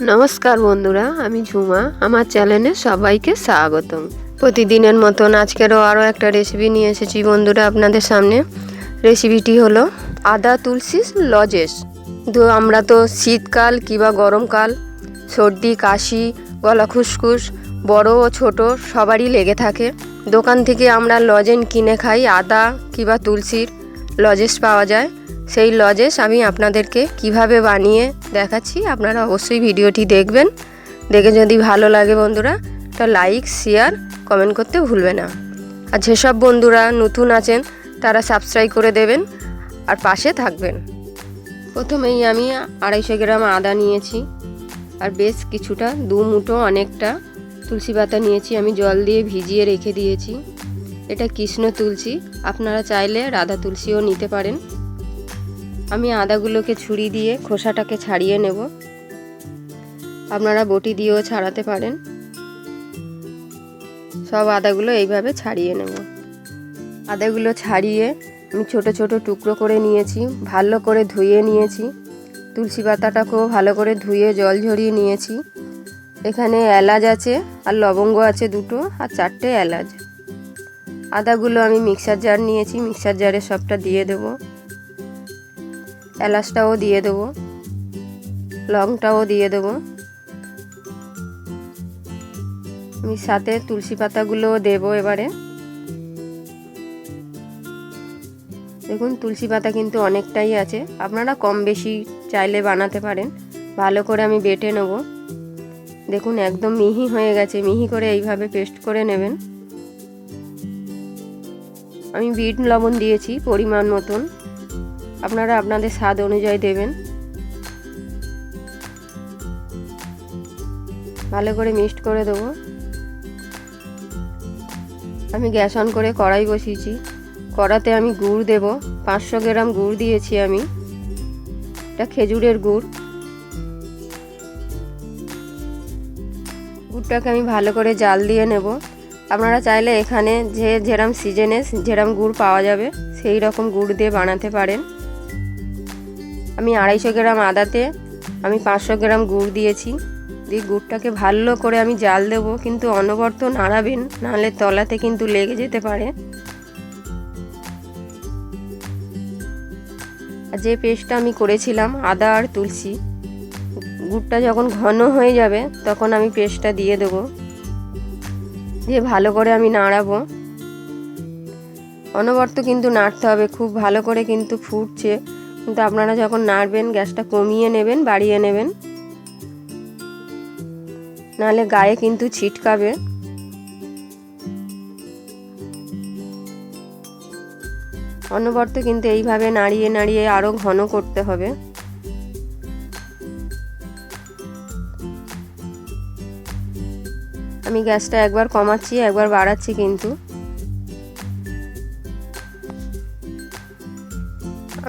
নমস্কার বন্ধুরা, আমি ঝুমা। আমার চ্যানেলে সবাইকে স্বাগতম। প্রতিদিনের মতন আজকেরও আরও একটা রেসিপি নিয়ে এসেছি বন্ধুরা আপনাদের সামনে। রেসিপিটি হলো আদা তুলসী লজেস। তো আমরা তো শীতকাল কিংবা গরমকাল, সর্দি, কাশি, গলা খুসখুস, বড় ও ছোট সবারই লেগে থাকে। দোকান থেকে আমরা লজেন কিনে খাই আদা কিংবা তুলসীর লজেস পাওয়া যায়। সেই লজেস আমি আপনাদেরকে কীভাবে বানিয়ে দেখাচ্ছি, আপনারা অবশ্যই ভিডিওটি দেখবেন। দেখে যদি ভালো লাগে বন্ধুরা তা লাইক, শেয়ার, কমেন্ট করতে ভুলবে না। আর যেসব বন্ধুরা নতুন আছেন, তারা সাবস্ক্রাইব করে দেবেন আর পাশে থাকবেন। প্রথমেই আমি আড়াইশো গ্রাম আদা নিয়েছি আর বেশ কিছুটা দু মুঠো অনেকটা তুলসী পাতা নিয়েছি। আমি জল দিয়ে ভিজিয়ে রেখে দিয়েছি। এটা কৃষ্ণ তুলসী, আপনারা চাইলে রাধা তুলসীও নিতে পারেন। আমি আদাগুলোকে ছুরি দিয়ে খোসাটাকে ছাড়িয়ে নেব। আপনারা বটি দিয়েও ছাড়াতে পারেন। সব আদাগুলো এইভাবে ছাড়িয়ে নেব। আদাগুলো ছাড়িয়ে আমি ছোট ছোট টুকরো করে নিয়েছি, ভালো করে ধুয়ে নিয়েছি। তুলসী পাতাটাকেও ভালো করে ধুয়ে জল ঝরিয়ে নিয়েছি। এখানে এলাচ আছে আর লবঙ্গ আছে দুটো আর চারটে এলাচ। আদাগুলো আমি মিক্সার জার নিয়েছি, মিক্সার জারে সবটা দিয়ে দেবো। এলাচটাও দিয়ে দেবো, লংটাও দিয়ে দেবো। আমি সাথে তুলসী পাতাগুলোও দেবো এবারে। দেখুন, তুলসী পাতা কিন্তু অনেকটাই আছে। আপনারা কম বেশি চাইলে বানাতে পারেন। ভালো করে আমি বেটে নেব। দেখুন, একদম মিহি হয়ে গেছে। মিহি করে এইভাবে পেস্ট করে নেবেন। আমি বিট লবণ দিয়েছি পরিমাণ মতন। আপনারা আপনাদের স্বাদ অনুযায়ী দেবেন। ভালো করে মিক্সড করে দেবো। আমি গ্যাস অন করে কড়াই বসিয়েছি। কড়াতে আমি গুড় দেব। পাঁচশো গ্রাম গুড় দিয়েছি আমি। এটা খেজুরের গুড়। গুড়টাকে আমি ভালো করে জাল দিয়ে নেব। আপনারা চাইলে এখানে যে যেরম সিজনে যেরম গুড় পাওয়া যাবে, সেই রকম গুড় দিয়ে বানাতে পারেন। আমি আড়াইশো গ্রাম আদাতে আমি পাঁচশো গ্রাম গুড় দিয়েছি। দিয়ে গুড়টাকে ভালো করে আমি জাল দেবো, কিন্তু অনবরত নাড়াবেন, নাহলে তলাতে কিন্তু লেগে যেতে পারে। যে পেস্টটা আমি করেছিলাম, আদা আর তুলসী, গুড়টা যখন ঘন হয়ে যাবে, তখন আমি পেস্টটা দিয়ে দেবো। দিয়ে ভালো করে আমি নাড়াবো। অনবরত কিন্তু নাড়তে হবে, খুব ভালো করে কিন্তু ফুটছে। কিন্তু আপনারা যখন নাড়বেন, গ্যাসটা কমিয়ে নেবেন, বাড়িয়ে নেবেন, নাহলে গায়ে কিন্তু ছিটকাবে। অনবরত কিন্তু এইভাবে নাড়িয়ে নাড়িয়ে আরও ঘন করতে হবে। আমি গ্যাসটা একবার কমাচ্ছি, একবার বাড়াচ্ছি কিন্তু।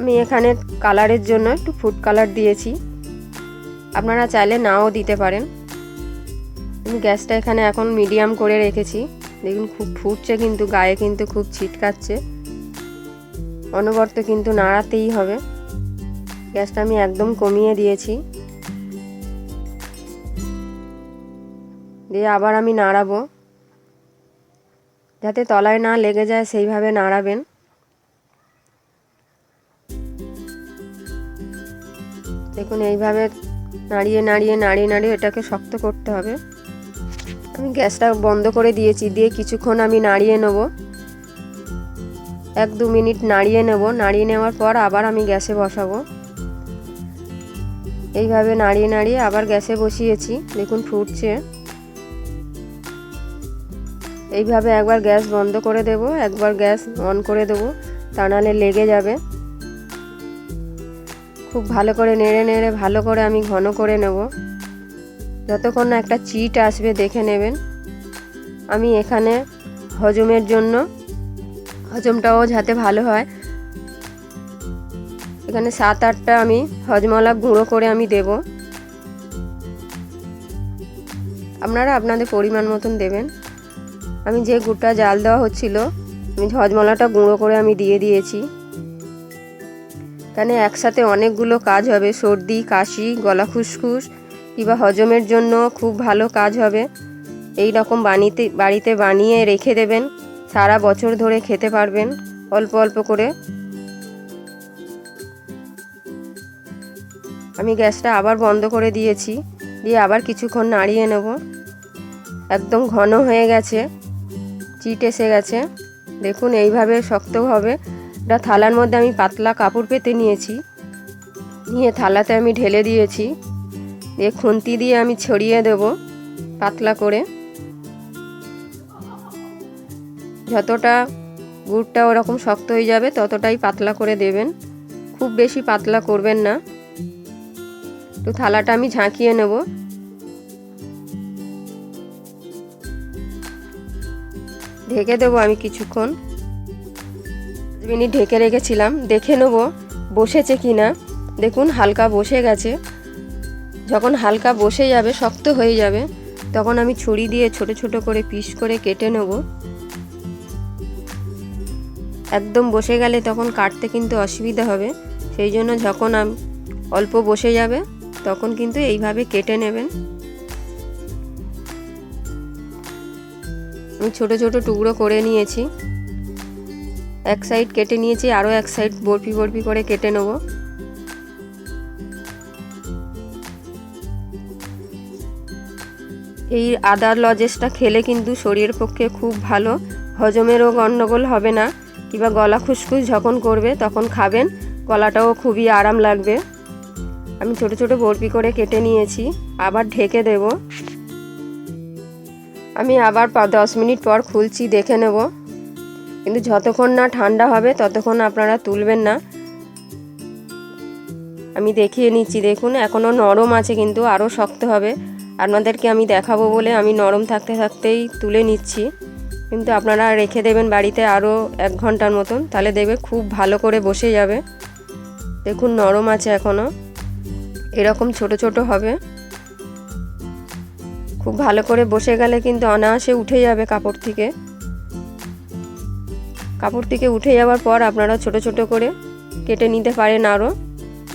আমি এখানে কালারের জন্য একটু ফুড কালার দিয়েছি। আপনারা চাইলে নাও দিতে পারেন। আমি গ্যাসটা এখানে এখন মিডিয়াম করে রেখেছি। দেখুন খুব ফুটছে কিন্তু, গায়ে কিন্তু খুব ছিটকাচ্ছে। অনবর্ত কিন্তু নাড়াতেই হবে। গ্যাসটা আমি একদম কমিয়ে দিয়েছি। দিয়ে আবার আমি নাড়াবো। যাতে তলায় না লেগে যায়, সেইভাবে নাড়াবেন। দেখুন, এইভাবে নাড়িয়ে নাড়িয়ে নাড়িয়ে নাড়িয়ে এটাকে শক্ত করতে হবে। আমি গ্যাসটা বন্ধ করে দিয়েছি, দিয়ে কিছুক্ষণ আমি নাড়িয়ে নেব। এক, দু মিনিট নাড়িয়ে নেব। নাড়িয়ে নেওয়ার পর আবার আমি গ্যাসে বসাবো। এইভাবে নাড়িয়ে নাড়িয়ে আবার গ্যাসে বসিয়েছি। দেখুন, ফুটছে। এইভাবে একবার গ্যাস বন্ধ করে দেব, একবার গ্যাস অন করে দেব। তা নাহলে লেগে যাবে। খুব ভালো করে নেড়ে নেড়ে ভালো করে আমি ঘন করে নেব। যতক্ষণ না একটা চিট আসবে দেখে নেবেন। আমি এখানে হজমের জন্য, হজমটাও যাতে ভালো হয়। এখানে সাত আটটা আমি হজমলা গুঁড়ো করে আমি দেব। আপনারা আপনাদের পরিমাণ মতন দেবেন। আমি যে গুড়টা জাল দেওয়া হচ্ছিল, আমি হজমলাটা গুঁড়ো করে আমি দিয়ে দিয়েছি। এখানে একসাথে অনেকগুলো কাজ হবে। সর্দি, কাশি, গলা খুসখুস কিংবা হজমের জন্য খুব ভালো কাজ হবে। এই রকম বানিতে, বাড়িতে বানিয়ে রেখে দেবেন। সারা বছর ধরে খেতে পারবেন অল্প অল্প করে। আমি গ্যাসটা আবার বন্ধ করে দিয়েছি। দিয়ে আবার কিছুক্ষণ নাড়িয়ে নেব। একদম ঘন হয়ে গেছে। চিট এসে গেছে। দেখুন, এইভাবে শক্ত হবে। এটা থালার মধ্যে আমি পাতলা কাপড় পেতে নিয়েছি। নিয়ে থালাতে আমি ঢেলে দিয়েছি। দিয়ে খুন্তি দিয়ে আমি ছড়িয়ে দেব পাতলা করে। যতটা গুড়টা ওরকম শক্ত হয়ে যাবে ততটাই পাতলা করে দেবেন। খুব বেশি পাতলা করবেন না। একটু থালাটা আমি ঝাঁকিয়ে নেব। ঢেকে দেবো আমি কিছুক্ষণ। মিনিট ঢেকে রেখেছিলাম, দেখে নেব বসেছে কি না। দেখুন, হালকা বসে গেছে। যখন হালকা বসে যাবে, শক্ত হয়ে যাবে, তখন আমি ছুরি দিয়ে ছোট ছোট করে পিস করে কেটে নেব। একদম বসে গেলে তখন কাটতে কিন্তু অসুবিধা হবে। সেই জন্য যখন আমি, অল্প বসে যাবে, তখন কিন্তু এইভাবে কেটে নেবেন। আমি ছোট ছোট টুকরো করে নিয়েছি। এক সাইড কেটে নিয়েছি আরও এক সাইড বরফি বরফি করে কেটে নেব। এই আদার লজেসটা খেলে কিন্তু শরীরের পক্ষে খুব ভালো। হজমেরও গণ্ডগোল হবে না, কিংবা গলা খুসখুস যখন করবে তখন খাবেন গলাটাও খুবই আরাম লাগবে। আমি ছোট ছোট বরফি করে কেটে নিয়েছি, আবার ঢেকে দেব। আমি আবার দশ মিনিট পর খুলছি, দেখে নেব। কিন্তু যতক্ষণ না ঠান্ডা হবে, ততক্ষণ আপনারা তুলবেন না। আমি দেখিয়ে নিচ্ছি, দেখুন, এখনও নরম আছে কিন্তু আরও শক্ত হবে। আপনাদেরকে আমি দেখাবো বলে আমি নরম থাকতে থাকতেই তুলে নিচ্ছি। কিন্তু আপনারা রেখে দেবেন বাড়িতে আরও এক ঘণ্টার মতন, তাহলে দেখবে খুব ভালো করে বসে যাবে। দেখুন, নরম আছে এখনও। এরকম ছোট ছোট হবে। খুব ভালো করে বসে গেলে কিন্তু অনায়াসে উঠে যাবে কাপড় থেকে। কাপড় থেকে উঠে যাওয়ার পর আপনারা ছোট ছোট করে কেটে নিতে পারেন আরও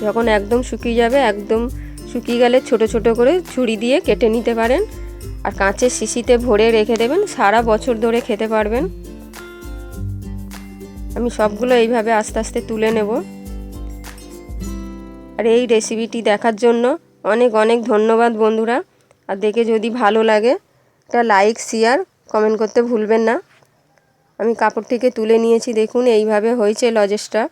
যখন একদম শুকিয়ে যাবে, একদম শুকিয়ে গেলে ছোট ছোট করে ছুরি দিয়ে কেটে নিতে পারেন। আর কাঁচের শিশিতে ভরে রেখে দেবেন, সারা বছর ধরে খেতে পারবেন। আমি সবগুলো এইভাবে আস্তে আস্তে তুলে নেব। আর এই রেসিপিটি দেখার জন্য অনেক অনেক ধন্যবাদ বন্ধুরা। আর দেখে যদি ভালো লাগে, একটা লাইক, শেয়ার কমেন্ট করতে ভুলবেন না। আমি কাপড়টিকে তুলে নিয়েছি দেখুন এইভাবে হয়েছে লজেসটা।